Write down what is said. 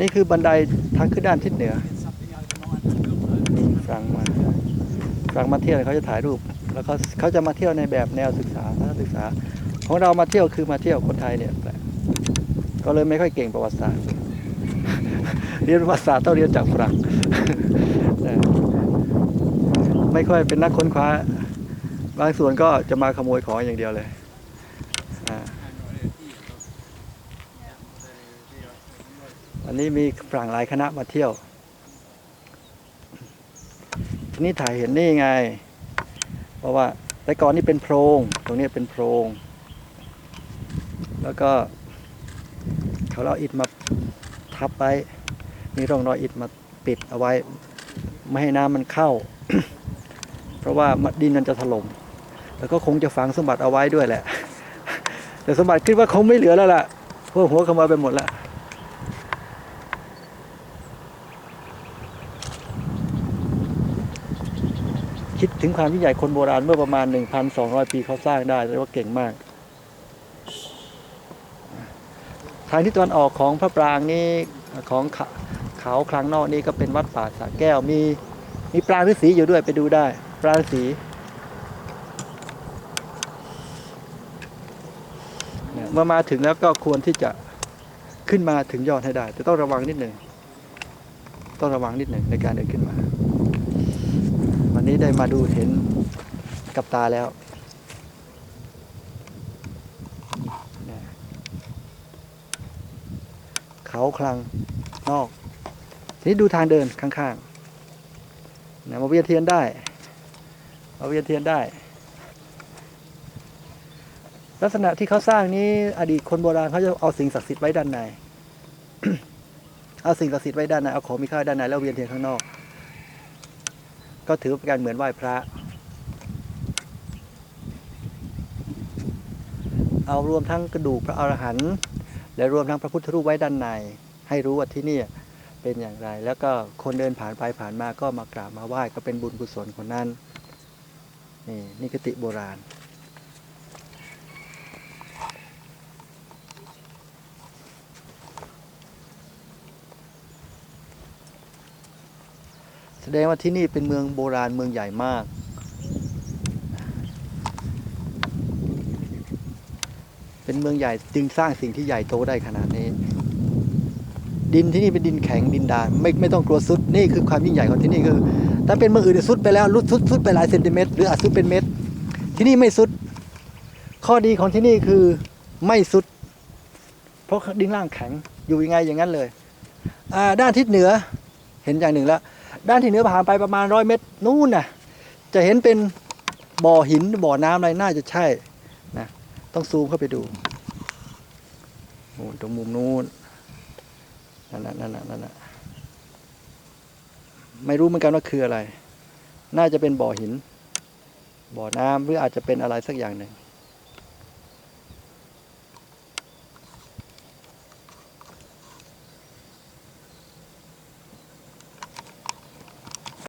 นี่คือบันไดทางขึ้นด้านทิศเหนือฝรั่งมาฝรั่งมาเที่ยวเขาจะถ่ายรูป แล้วเขาเขาจะมาเที่ยวในแบบแนวศึกษาทัศนศึกษา ของเรามาเที่ยวคือมาเที่ยวคนไทยเนี่ยแปลกก็เลยไม่ค่อยเก่งประวัติศาสตร์ เรียนประวัติศาสตร์ต้องเรียนจากฝรั่งไม่ค่อยเป็นนักค้นคว้า บางส่วนก็จะมาขโมยของอย่างเดียวเลยอ่า วันนี้มีฝรั่งหลายคณะมาเที่ยว ทีนี้ถ่ายเห็นนี่ไง เพราะว่าแต่ก่อนนี่เป็นโพรง ตรงนี้เป็นโพรง แล้วก็เขาเอาอิฐมาทับไว้ มีร่องรอยอิฐมาปิดเอาไว้ ไม่ให้น้ำมันเข้า เพราะว่าดินมันจะถล่ม แล้วก็คงจะฝังสมบัติเอาไว้ด้วยแหละ แต่สมบัติคิดว่าคงไม่เหลือแล้วล่ะเพราะหัวขโมยไปหมดแล้ว คิดถึงความยิ่งใหญ่คนโบราณเมื่อประมาณ 1,200 ปีเขาสร้างได้เรียกว่าเก่งมาก ทางทิศตะวันออกของพระปรางนี่ของเขาเขาคลังนอกนี่ก็เป็นวัดป่าสระแก้วมีมีปรางฤาษีอยู่ด้วยไปดูได้ปรางฤาษีเมื่อมาถึงแล้วก็ควรที่จะขึ้นมาถึงยอดให้ได้ แต่ต้องระวังนิดหนึ่งต้องระวังนิดหนึ่งในการเดินขึ้นมา นนี้ได้มาดูเห็นกับตาแล้วเนี่ยเขาคลังนอก ทีนี้ดูทางเดินข้างๆนะมาเวียนเทียนได้ มาเวียนเทียนได้ ลักษณะที่เขาสร้างนี้อดีตคนโบราณเขาจะเอาสิ่งศักดิ์สิทธิ์ไว้ด้านใน เอาสิ่งศักดิ์สิทธิ์ไว้ด้านใน เอาของมีค่าด้านในแล้วเวียนเทียนข้างนอก ก็ถือเป็นการเหมือนไหว้พระ เอารวมทั้งกระดูกพระอรหันต์และรวมทั้งพระพุทธรูปไว้ด้านใน ให้รู้ว่าที่นี่เป็นอย่างไร แล้วก็คนเดินผ่านไปผ่านมาก็มากราบมาไหว้ก็เป็นบุญกุศลคนนั้นนี่นี่กติโบราณ แสดงว่าที่นี่เป็นเมืองโบราณเมืองใหญ่มาก เป็นเมืองใหญ่จึงสร้างสิ่งที่ใหญ่โตได้ขนาดนี้ ดินที่นี่เป็นดินแข็งดินดานไม่ไม่ต้องกลัวซุดนี่คือความยิ่งใหญ่ของที่นี่คือถ้าเป็นเมืองอื่นซุดไปแล้วรุดซุดซุดไปหลายเซนติเมตรหรืออาจซุดเป็นเมตร ที่นี่ไม่ซุด ข้อดีของที่นี่คือไม่ซุด เพราะดินล่างแข็งอยู่ยังไงอย่างนั้นเลยด้านทิศเหนือเห็นอย่างหนึ่งแล้ว ด้านที่เหนือผ่านไปประมาณร้อยเมตรนู่นน่ะจะเห็นเป็นบ่อหินบ่อน้ำอะไรน่าจะใช่นะต้องซูมเข้าไปดูตรงมุมนู้นนั่นน่ะนั่นน่ะนั่นน่ะไม่รู้เหมือนกันว่าคืออะไร น่าจะเป็นบ่อหิน บ่อน้ำหรืออาจจะเป็นอะไรสักอย่างหนึ่ง